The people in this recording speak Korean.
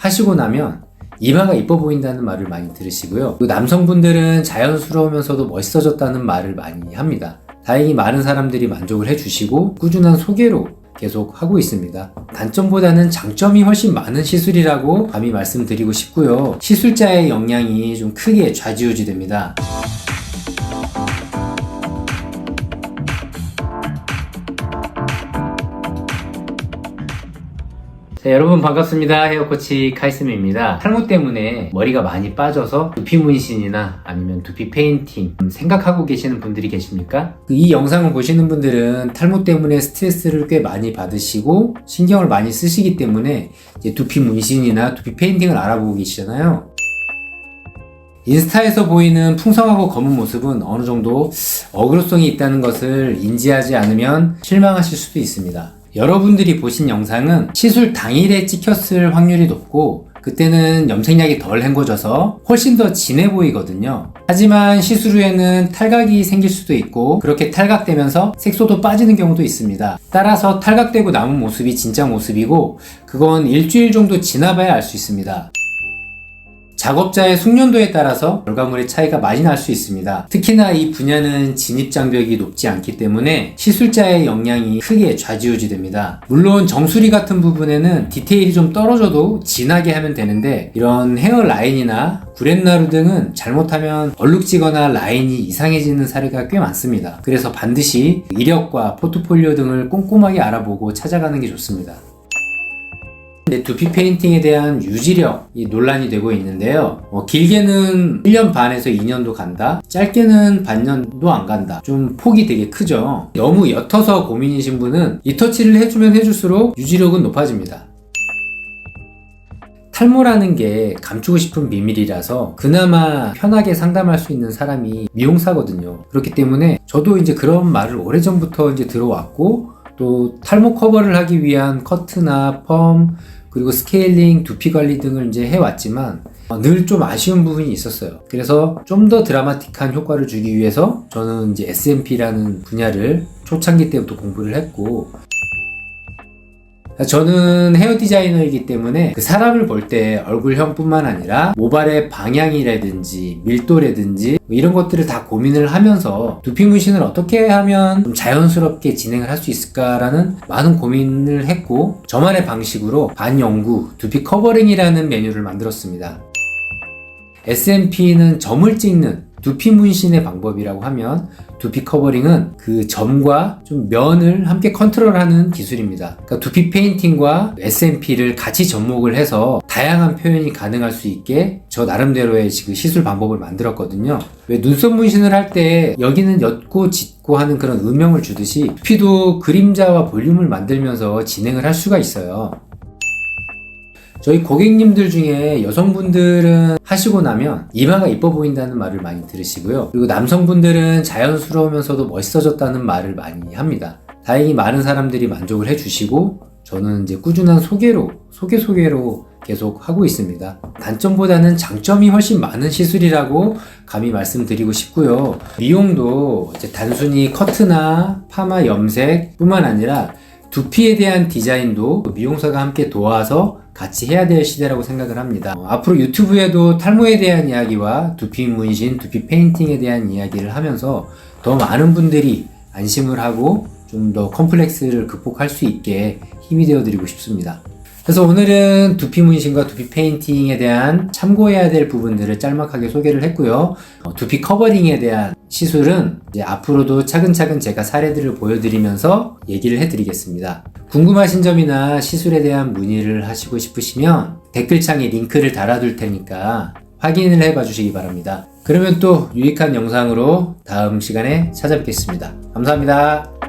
하시고 나면 이마가 이뻐 보인다는 말을 많이 들으시고요. 또 남성분들은 자연스러우면서도 멋있어졌다는 말을 많이 합니다. 다행히 많은 사람들이 만족을 해주시고 꾸준한 소개로 계속 하고 있습니다. 단점보다는 장점이 훨씬 많은 시술이라고 감히 말씀드리고 싶고요. 시술자의 역량이 좀 크게 좌지우지됩니다. 자, 여러분 반갑습니다. 헤어코치 카이스미입니다. 탈모 때문에 머리가 많이 빠져서 두피 문신이나 아니면 두피 페인팅 음, 생각하고 계시는 분들이 계십니까? 이 영상을 보시는 분들은 탈모 때문에 스트레스를 꽤 많이 받으시고 신경을 많이 쓰시기 때문에 두피 문신이나 두피 페인팅을 알아보고 계시잖아요. 인스타에서 보이는 풍성하고 검은 모습은 어느 정도 어그로성이 있다는 것을 인지하지 않으면 실망하실 수도 있습니다. 여러분들이 보신 영상은 시술 당일에 찍혔을 확률이 높고 그때는 염색약이 덜 헹궈져서 훨씬 더 진해 보이거든요. 하지만 시술 후에는 탈각이 생길 수도 있고 그렇게 탈각되면서 색소도 빠지는 경우도 있습니다. 따라서 탈각되고 남은 모습이 진짜 모습이고 그건 일주일 정도 지나봐야 알 수 있습니다. 작업자의 숙련도에 따라서 결과물의 차이가 많이 날 수 있습니다. 특히나 이 분야는 진입장벽이 높지 않기 때문에 시술자의 역량이 크게 좌지우지 됩니다. 물론 정수리 같은 부분에는 디테일이 좀 떨어져도 진하게 하면 되는데 이런 헤어 라인이나 구렛나루 등은 잘못하면 얼룩지거나 라인이 이상해지는 사례가 꽤 많습니다. 그래서 반드시 이력과 포트폴리오 등을 꼼꼼하게 알아보고 찾아가는 게 좋습니다. 네, 두피 페인팅에 대한 유지력이 논란이 되고 있는데요. 어, 길게는 1년 반에서 2년도 간다. 짧게는 반년도 안 간다. 좀 폭이 되게 크죠. 너무 옅어서 고민이신 분은 리터치를 해주면 해줄수록 유지력은 높아집니다. 탈모라는 게 감추고 싶은 비밀이라서 그나마 편하게 상담할 수 있는 사람이 미용사거든요. 그렇기 때문에 저도 이제 그런 말을 오래전부터 이제 들어왔고 또 탈모 커버를 하기 위한 커트나 펌 그리고 스케일링, 두피 관리 등을 이제 해왔지만 늘 좀 아쉬운 부분이 있었어요. 그래서 좀 더 드라마틱한 효과를 주기 위해서 저는 이제 SMP라는 분야를 초창기 때부터 공부를 했고 저는 헤어 디자이너이기 때문에 그 사람을 볼 때 얼굴형뿐만 아니라 모발의 방향이라든지 밀도라든지 뭐 이런 것들을 다 고민을 하면서 두피 문신을 어떻게 하면 좀 자연스럽게 진행을 할 수 있을까라는 많은 고민을 했고 저만의 방식으로 반영구 두피 커버링이라는 메뉴를 만들었습니다. SMP는 점을 찍는 두피 문신의 방법이라고 하면 두피 커버링은 그 점과 좀 면을 함께 컨트롤하는 기술입니다. 그러니까 두피 페인팅과 SMP를 같이 접목을 해서 다양한 표현이 가능할 수 있게 저 나름대로의 지금 시술 방법을 만들었거든요. 왜 눈썹 문신을 할 때 여기는 옅고 짙고 하는 그런 음영을 주듯이 두피도 그림자와 볼륨을 만들면서 진행을 할 수가 있어요. 저희 고객님들 중에 여성분들은 하시고 나면 이마가 이뻐 보인다는 말을 많이 들으시고요. 그리고 남성분들은 자연스러우면서도 멋있어졌다는 말을 많이 합니다. 다행히 많은 사람들이 만족을 해주시고 저는 이제 꾸준한 소개로 소개 소개로 계속 하고 있습니다. 단점보다는 장점이 훨씬 많은 시술이라고 감히 말씀드리고 싶고요. 미용도 이제 단순히 커트나 파마 염색 뿐만 아니라 두피에 대한 디자인도 미용사가 함께 도와서 같이 해야 될 시대라고 생각을 합니다. 어, 앞으로 유튜브에도 탈모에 대한 이야기와 두피 문신, 두피 페인팅에 대한 이야기를 하면서 더 많은 분들이 안심을 하고 좀 더 컴플렉스를 극복할 수 있게 힘이 되어 드리고 싶습니다. 그래서 오늘은 두피 문신과 두피 페인팅에 대한 참고해야 될 부분들을 짤막하게 소개를 했고요. 어, 두피 커버링에 대한 시술은 앞으로도 차근차근 제가 사례들을 보여드리면서 얘기를 해드리겠습니다. 궁금하신 점이나 시술에 대한 문의를 하시고 싶으시면 댓글창에 링크를 달아둘 테니까 확인을 해봐 주시기 바랍니다. 그러면 또 유익한 영상으로 다음 시간에 찾아뵙겠습니다. 감사합니다.